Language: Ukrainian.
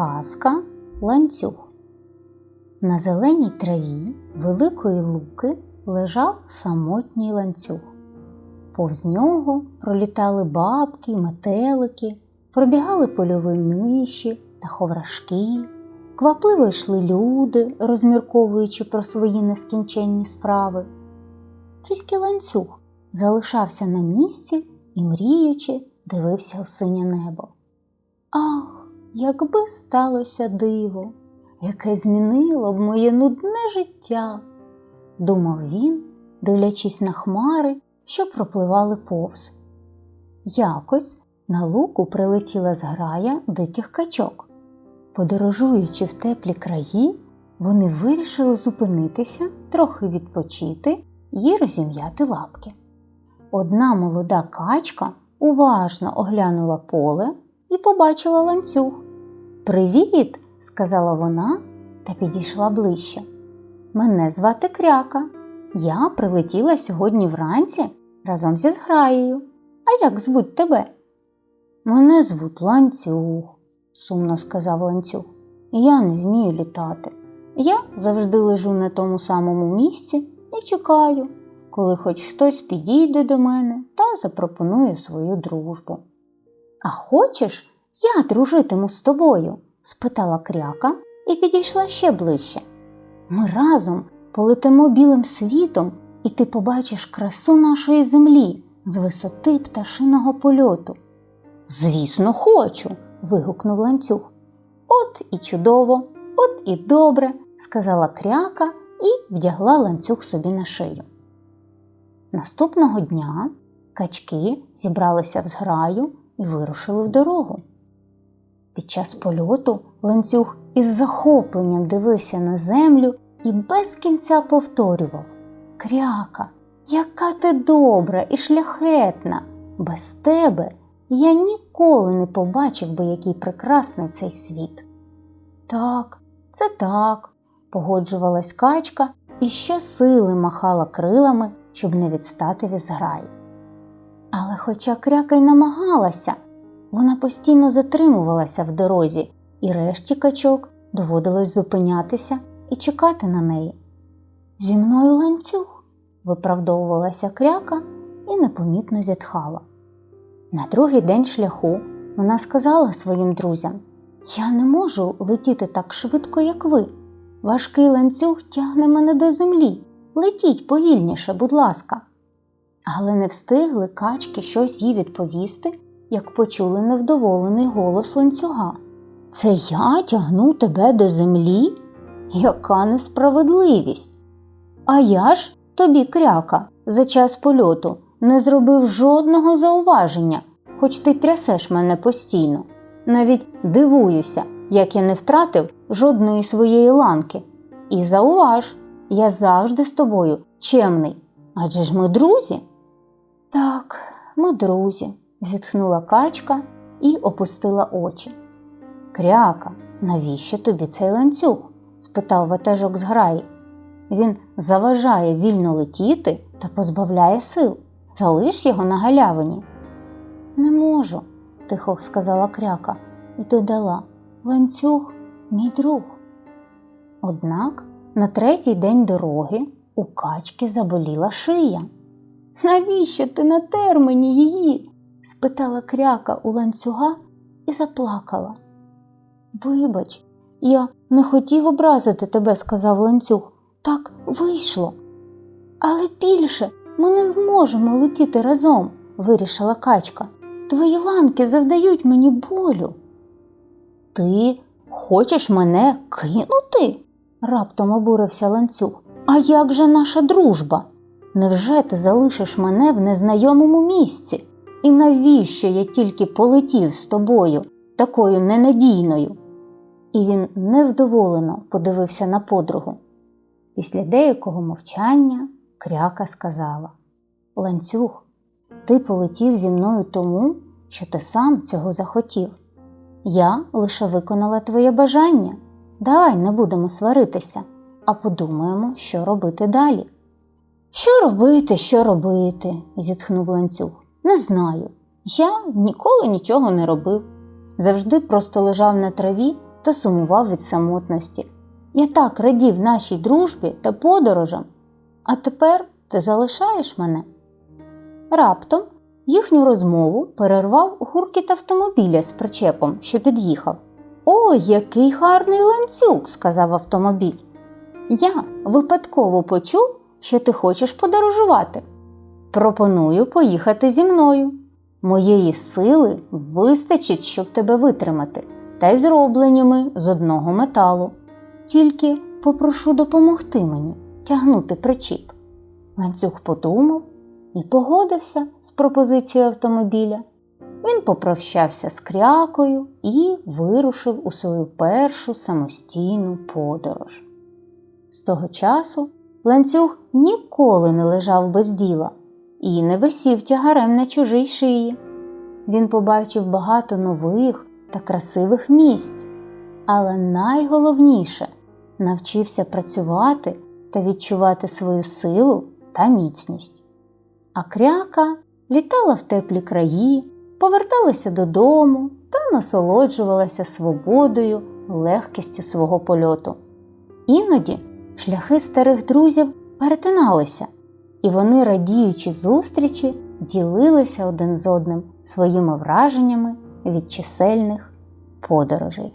Казка ланцюг. На зеленій траві великої луки лежав самотній ланцюг. Повз нього пролітали бабки, метелики, пробігали польові миші та ховрашки, квапливо йшли люди, розмірковуючи про свої нескінченні справи. Тільки ланцюг залишався на місці і, мріючи, дивився у синє небо. Ах, якби сталося диво, яке змінило б моє нудне життя, думав він, дивлячись на хмари, що пропливали повз. Якось на луку прилетіла зграя диких качок. Подорожуючи в теплі краї, вони вирішили зупинитися, трохи відпочити і розім'яти лапки. Одна молода качка уважно оглянула поле побачила ланцюг. Привіт, сказала вона та підійшла ближче. Мене звати Кряка. Я прилетіла сьогодні вранці разом зі зграєю. А як звуть тебе? Мене звуть ланцюг, сумно сказав ланцюг. Я не вмію літати. Я завжди лежу на тому самому місці і чекаю, коли хоч хтось підійде до мене та запропонує свою дружбу. А хочеш, я дружитиму з тобою? спитала кряка і підійшла ще ближче. Ми разом полетимо білим світом, і ти побачиш красу нашої землі з висоти пташиного польоту. Звісно, хочу. вигукнув ланцюг. От і чудово, от і добре, сказала кряка і вдягла ланцюг собі на шию. Наступного дня качки зібралися в зграю і вирушили в дорогу. Під час польоту ланцюг із захопленням дивився на землю і без кінця повторював Кряка, яка ти добра і шляхетна! Без тебе я ніколи не побачив би, який прекрасний цей світ. Так, це так, погоджувалась качка і щосили махала крилами, щоб не відстати від зграї. Але хоча кряка й намагалася, вона постійно затримувалася в дорозі, і решті качок доводилось зупинятися і чекати на неї. Зі мною ланцюг, виправдовувалася кряка і непомітно зітхала. На другий день шляху вона сказала своїм друзям Я не можу летіти так швидко, як ви. Важкий ланцюг тягне мене до землі. Летіть повільніше, будь ласка. Але не встигли качки щось їй відповісти, як почули невдоволений голос ланцюга. Це я тягну тебе до землі? Яка несправедливість! А я ж тобі, кряка, за час польоту не зробив жодного зауваження, хоч ти трясеш мене постійно. Навіть дивуюся, як я не втратив жодної своєї ланки. І зауваж, я завжди з тобою чемний. Адже ж ми друзі? Ми друзі, зітхнула качка і опустила очі. Кряка, навіщо тобі цей ланцюг? спитав ватажок з граї. Він заважає вільно летіти та позбавляє сил. Залиш його на галявині. Не можу, тихо сказала кряка і додала ланцюг, мій друг. Однак на третій день дороги у качки заболіла шия. Навіщо ти натер мені її? спитала кряка у ланцюга і заплакала. Вибач, я не хотів образити тебе, сказав ланцюг. Так вийшло. Але більше ми не зможемо летіти разом, вирішила качка. Твої ланки завдають мені болю. Ти хочеш мене кинути? раптом обурився ланцюг. А як же наша дружба? Невже ти залишиш мене в незнайомому місці? І навіщо я тільки полетів з тобою, такою ненадійною? І він невдоволено подивився на подругу. Після деякого мовчання кряка сказала Ланцюг, ти полетів зі мною тому, що ти сам цього захотів. Я лише виконала твоє бажання. Давай не будемо сваритися, а подумаємо, що робити далі. Що робити, що робити? зітхнув ланцюг. Не знаю. Я ніколи нічого не робив. Завжди просто лежав на траві та сумував від самотності. Я так радів нашій дружбі та подорожам, а тепер ти залишаєш мене. Раптом їхню розмову перервав гуркіт автомобіля з причепом, що під'їхав. Ой, який гарний ланцюг, сказав автомобіль. Я випадково почув, що ти хочеш подорожувати. Пропоную поїхати зі мною. Моєї сили вистачить, щоб тебе витримати, та й зроблені ми з одного металу. Тільки попрошу допомогти мені тягнути причіп. Ланцюг подумав і погодився з пропозицією автомобіля. Він попрощався з крякою і вирушив у свою першу самостійну подорож. З того часу ланцюг ніколи не лежав без діла і не висів тягарем на чужій шиї. Він побачив багато нових та красивих місць, але найголовніше навчився працювати та відчувати свою силу та міцність. А кряка літала в теплі краї, поверталася додому та насолоджувалася свободою, легкістю свого польоту. Іноді шляхи старих друзів перетиналися, і вони, радіючи зустрічі, ділилися один з одним своїми враженнями від чисельних подорожей.